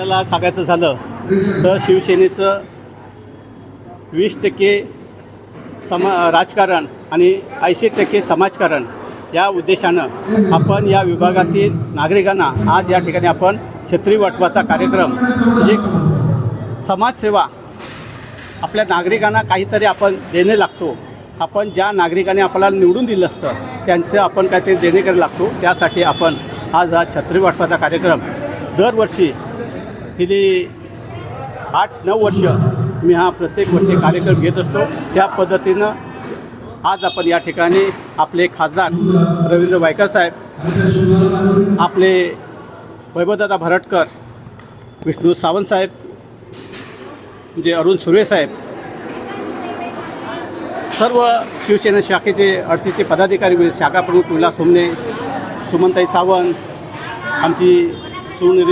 आपल्याला सांगायचं झालं तर शिवसेनेचं वीस टक्के समा राजकारण आणि ऐंशी टक्के समाजकारण या उद्देशानं आपण या विभागातील नागरिकांना आज या ठिकाणी आपण छत्री वाटपाचा कार्यक्रम म्हणजे समाजसेवा आपल्या नागरिकांना काहीतरी आपण देणे लागतो. आपण ज्या नागरिकांनी आपल्याला निवडून दिलं असतं त्यांचं आपण काहीतरी देणे करायला लागतो. त्यासाठी आपण आज हा छत्री वाटपाचा कार्यक्रम दरवर्षी गेली आठ नऊ वर्ष मी हा प्रत्येक वर्षी कार्यक्रम घेत असतो. त्या पद्धतीनं आज आपण या ठिकाणी आपले खासदार रवींद्र वायकर साहेब आपले वैभवदादा भरटकर विष्णू सावंत साहेब म्हणजे अरुण सुर्वे साहेब सर्व शिवसेना शाखेचे अडतीचे पदाधिकारी शाखा प्रमुख विलास सोमने सुमनताई सावंत आमची सून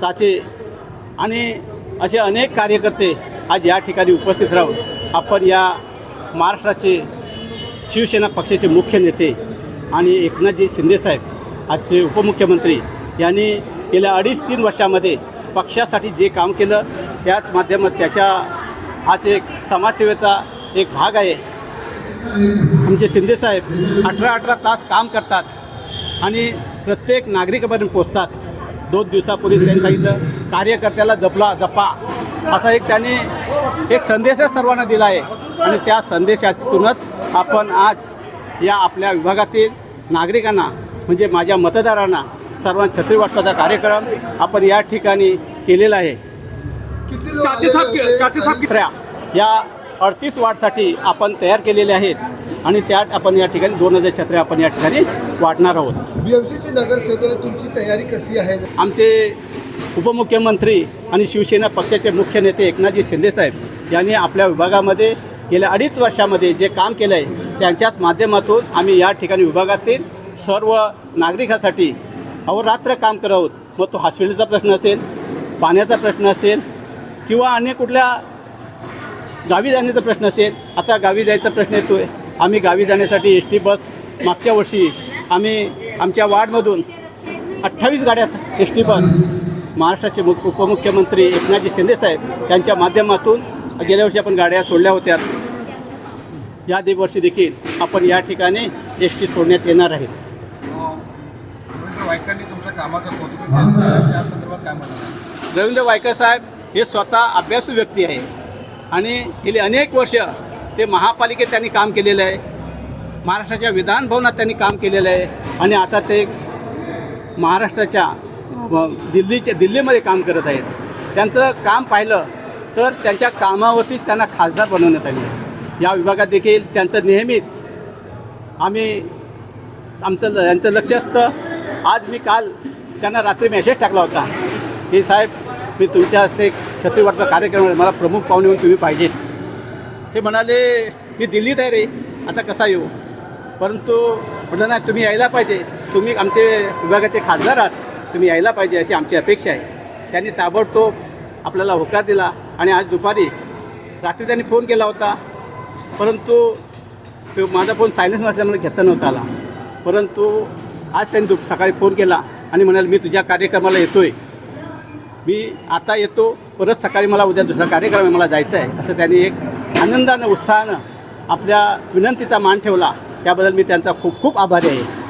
चाचे आणि असे अनेक कार्यकर्ते आज या ठिकाणी उपस्थित राहून आपण या महाराष्ट्राचे शिवसेना पक्षाचे मुख्य नेते आणि एकनाथजी शिंदेसाहेब आजचे उपमुख्यमंत्री यांनी गेल्या अडीच तीन वर्षामध्ये पक्षासाठी जे काम केलं त्याच माध्यमात त्याच्या हाच एक समाजसेवेचा एक भाग आहे. आमचे शिंदेसाहेब अठरा अठरा तास काम करतात आणि प्रत्येक नागरिकापर्यंत पोचतात दोन दिवसापूर्वी त्यांनी सांगितलं कार्यकर्त्याला जपला जपा. असा एक त्यांनी एक संदेशच सर्वांना दिला आहे. आणि त्या संदेशातूनच आपण आज या आपल्या विभागातील नागरिकांना म्हणजे माझ्या मतदारांना सर्वांना छत्री वाटपाचा कार्यक्रम आपण या ठिकाणी केलेला आहे. या अडतीस वार्डसाठी आपण तयार केलेले आहेत आणि त्यात आपण या ठिकाणी दोन हजार छत्र्या आपण या ठिकाणी वाटणार आहोत. BMC चे नगरसेवक तुमची तयारी कशी आहे? आमचे उपमुख्यमंत्री आणि शिवसेना पक्षाचे मुख्य नेते एकनाथजी शिंदेसाहेब यांनी आपल्या विभागामध्ये गेल्या अडीच वर्षामध्ये जे काम केलं आहे त्यांच्याच माध्यमातून आम्ही या ठिकाणी विभागातील सर्व नागरिकासाठी अहोरात्र काम करत आहोत. मग तो हॉस्पिटलचा प्रश्न असेल पाण्याचा प्रश्न असेल किंवा अन्य कुठल्या गावी जाण्याचा प्रश्न असेल आता गावी जायचा प्रश्न येतो आहे आम्ही गावी जाण्यासाठी एस टी बस मागच्या वर्षी आम्ही आमच्या वार्डमधून अठ्ठावीस गाड्या एस टी बस महाराष्ट्राचे मुख उपमुख्यमंत्री एकनाथजी शिंदेसाहेब यांच्या माध्यमातून गेल्या वर्षी आपण गाड्या सोडल्या होत्या. या दे वर्षी देखील आपण या ठिकाणी एस टी सोडण्यात येणार म्हणाल? रवींद्र वायकर साहेब हे स्वतः अभ्यासू व्यक्ती आहे. आणि गेली अनेक वर्ष ते महापालिकेत त्यांनी काम केलेलं आहे. महाराष्ट्राच्या विधानभवनात त्यांनी काम केलेलं आहे. आणि आता ते महाराष्ट्राच्या दिल्लीच्या दिल्लीमध्ये काम करत आहेत. त्यांचं काम पाहिलं तर त्यांच्या कामावरतीच त्यांना खासदार बनवण्यात आले. या विभागात देखील त्यांचं नेहमीच आम्ही आमचं यांचं लक्ष असतं. आज मी काल त्यांना रात्री मेसेज टाकला होता की साहेब मी तुमच्या हस्ते एक छत्रीवाटचा कार्यक्रम आहे, मला प्रमुख पाहुणे म्हणून तुम्ही पाहिजेत. ते म्हणाले मी दिल्लीत आहे रे. आता कसा येऊ? परंतु म्हटलं नाही तुम्ही यायला पाहिजे. तुम्ही आमचे विभागाचे खासदार आहात. तुम्ही यायला पाहिजे अशी आमची अपेक्षा आहे. त्यांनी ताबडतोब आपल्याला होकार दिला आणि आज दुपारी रात्री त्यांनी फोन केला होता. परंतु तो माझा फोन सायलेन्स असल्यामुळे घेता नव्हता आला. परंतु आज त्यांनी दुप सकाळी फोन केला आणि म्हणाल मी तुझ्या कार्यक्रमाला येतो आहे मी आता येतो परत सकाळी मला उद्या दुसरा कार्यक्रम आहे मला जायचं आहे असं त्यांनी एक आनंदानं उत्साहानं आपल्या विनंतीचा मान ठेवला. त्याबद्दल मी त्यांचा खूप खूप आभारी आहे.